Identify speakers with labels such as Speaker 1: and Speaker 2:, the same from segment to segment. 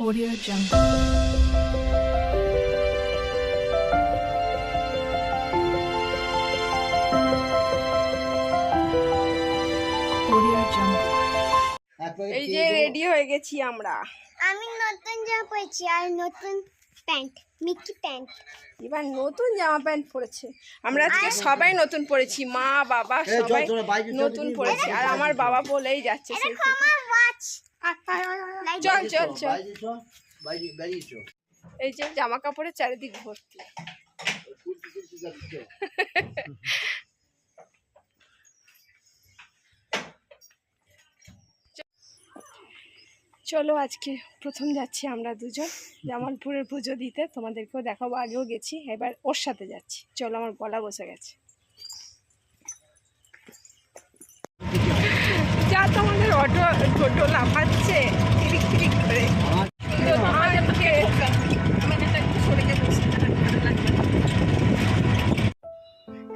Speaker 1: Audio Jungle.
Speaker 2: এই যে ready হয়ে গেছি আমরা।
Speaker 3: আমি নতুন জামা পরেছি আর নতুন প্যান্ট মিকি প্যান্ট।
Speaker 2: এবার নতুন জামা প্যান্ট পরেছে। আমরা আজকে সবাই নতুন পরেছি মা বাবা সবাই নতুন পরেছি। আর আমার বাবা বলেই যাচ্ছে সেই থেকে।
Speaker 3: আমার ওয়াচ
Speaker 2: চল চল চল। এই যে জামা কাপড়ের চারিদিক ভর্তি। চলো আজকে প্রথম যাচ্ছি আমরা দুজন। জামালপুরের পুজো দিতে। তোমাদেরকেও দেখাবো আগেও গেছি। এবার ওর সাথে যাচ্ছি। চলো আমার গলা বসে গেছে। যা তোমাদের অটো টোটো লাফাচ্ছে।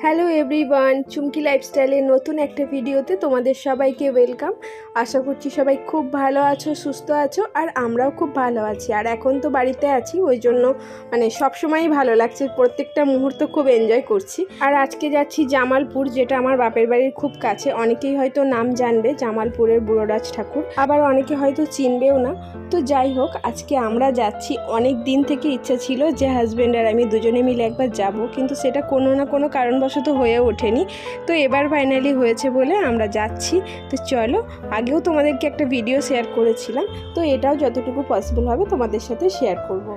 Speaker 2: হ্যালো এভরিওয়ান চুমকি লাইফস্টাইলের নতুন একটা ভিডিওতে তোমাদের সবাইকে ওয়েলকাম আশা করছি সবাই খুব ভালো আছো, সুস্থ আছো, আর আমরাও খুব ভালো আছি। আর এখন তো বাড়িতে আছি, ওই জন্য মানে সবসময়ই ভালো লাগছে, প্রত্যেকটা মুহূর্ত খুব এনজয় করছি। আর আজকে যাচ্ছি জামালপুর, যেটা আমার বাপের বাড়ির খুব কাছে। অনেকেই হয়তো নাম জানবে, জামালপুরের বুড়োরাজ ঠাকুর। আবার অনেকে হয়তো চিনবেও না। তো যাই হোক, আজকে আমরা যাচ্ছি, অনেক দিন থেকে ইচ্ছা ছিল যে হাজব্যান্ড আর আমি দুজনে মিলে একবার যাব, কিন্তু সেটা কোনো না কোনো কারণবশত হয়ে ওঠেনি। তো এবার ফাইনালি হয়েছে বলে আমরা যাচ্ছি। তো চলো আগেও তোমাদেরকে একটা ভিডিও শেয়ার করেছিলাম, তো এটাও যতটুকু পসিবল হবে তোমাদের সাথে শেয়ার করব।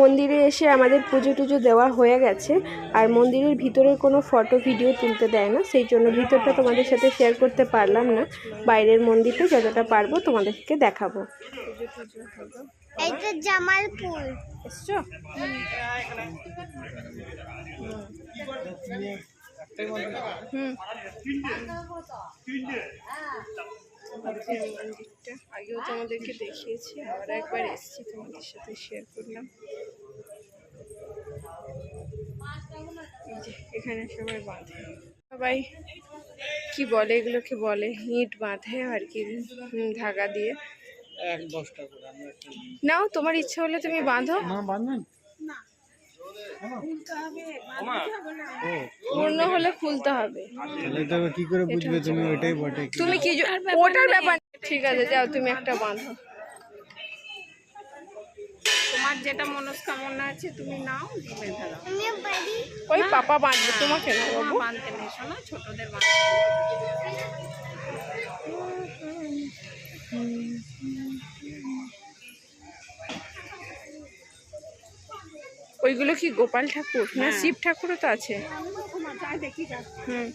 Speaker 2: মন্দিরে এসে আমাদের পুজো টুজো দেওয়া হয়ে গেছে, আর মন্দিরের ভিতরের কোনো ফটো ভিডিও তুলতে দেয় না, সেই জন্য ভিতরটা তোমাদের সাথে শেয়ার করতে পারলাম না বাইরের মন্দিরটা যতটা পারব তোমাদেরকে দেখাবো
Speaker 3: তো জামালপুর।
Speaker 2: এসছো? হুম। আগেও তোমাদেরকে দেখিয়েছি একবার তোমাদের সাথে শেয়ার করলাম। এখানে সবাই বাঁধে। সবাই কি বলে, এগুলোকে বলে, ইট বাঁধে আর কি, ধাগা দিয়ে।
Speaker 4: এক দশটা করে আমরা একটা
Speaker 2: নাও তোমার ইচ্ছা হলে তুমি বাঁধো।
Speaker 4: মা বাঁধবেন? ও।
Speaker 2: পূর্ণ হলে খুলতে হবে।
Speaker 4: কি করে বুঝবে তুমি? ওইটাই বটে কি
Speaker 2: তুমি কি ওটার ব্যাপার ঠিক আছে যাও তুমি একটা বাঁধো। তোমার যেটা মনস্কামনা আছে তুমি নাও বেঁধে। দাও ওই পাপা বাঁধবে তোমাকে না
Speaker 5: বাঁধতে নেই শোনো ছোটদের বাঁধতে
Speaker 2: ওইগুলো কি গোপাল ঠাকুর? না শিব ঠাকুরও তো আছে। হুম।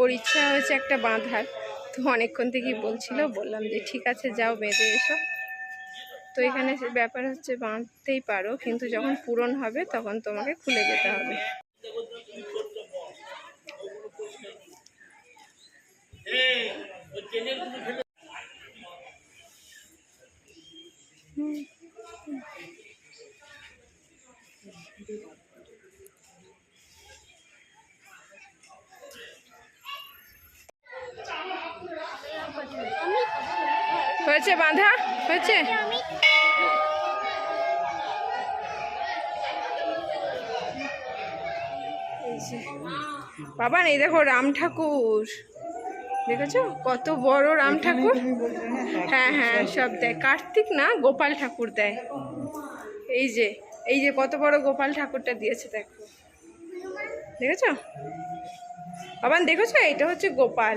Speaker 2: ওর ইচ্ছা হয়েছে একটা বাঁধার। তো অনেকক্ষণ থেকেই বলছিল বললাম যে ঠিক আছে যাও বেঁধে এসো। তো এখানে ব্যাপার হচ্ছে বাঁধতেই পারো কিন্তু যখন পূরণ হবে তখন তোমাকে খুলে যেতে হবে। হয়েছে বাঁধা হয়েছে। বাবা নেই দেখো রাম ঠাকুর দেখেছ? কত বড় রাম ঠাকুর। হ্যাঁ হ্যাঁ সব দেয়। কার্তিক না গোপাল ঠাকুর দেয়। এই যে এই যে কত বড় গোপাল ঠাকুরটা দিয়েছে দেখো। দেখেছ? বাবান দেখেছ? এইটা হচ্ছে গোপাল।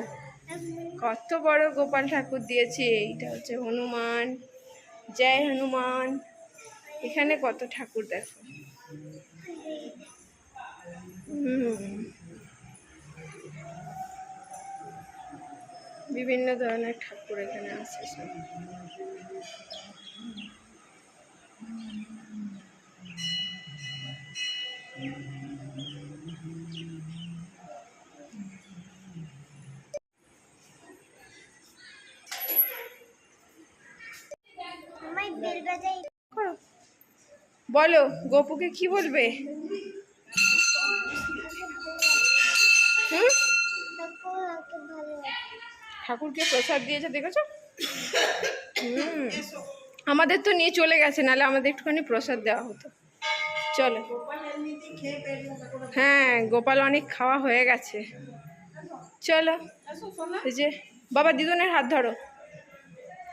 Speaker 2: কত বড় গোপাল ঠাকুর দিয়েছে। এইটা হচ্ছে হনুমান। জয় হনুমান। এখানে কত ঠাকুর দেখো। বিভিন্ন ধরনের ঠাকুর এখানে আছে
Speaker 3: বলো
Speaker 2: গোপুকে কি বলবে? ঠাকুরকে প্রসাদ দিয়েছে, দেখেছ? আমাদের তো নিয়ে চলে গেছে, নাহলে আমাদের একটুখানি প্রসাদ দেওয়া হতো। চলো। হ্যাঁ গোপাল অনেক খাওয়া হয়ে গেছে। চলো। এই যে, বাবা দিদনের হাত ধরো।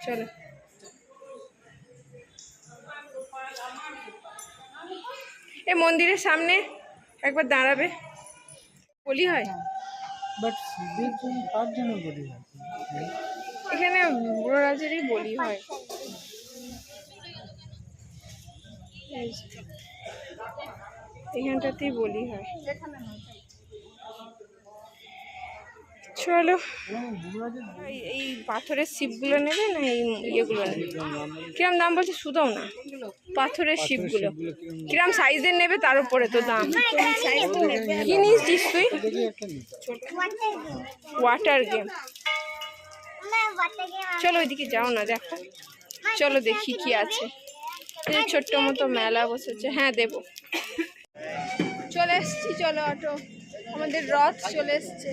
Speaker 2: চলো। এ মন্দিরের সামনে একবার দাঁড়াবে। বলি হয়?
Speaker 4: বাট শিবের জন্য কার জন্য বলি হয়?
Speaker 2: এখানে বুড়ো রাজেরই বলি হয় এই যে। এখানটাতেই বলি হয় চলো এই- এই পাথরের শিপগুলো নেবে না এই ইয়েগুলো নেবে? কিরম দাম বলছে শুধাও না। পাথরের শিপগুলো
Speaker 4: কিরম
Speaker 2: সাইজের নেবে তার উপরে তো দাম। কি নিয়েছিস তুই?
Speaker 3: ওয়াটার গেম
Speaker 2: চলো ওইদিকে যাও না দেখো। চলো দেখি কি আছে। ছোট্ট মতো মেলা বসেছে। হ্যাঁ দেব। চলে এসছি চলো অটো। আমাদের রথ চলে এসছে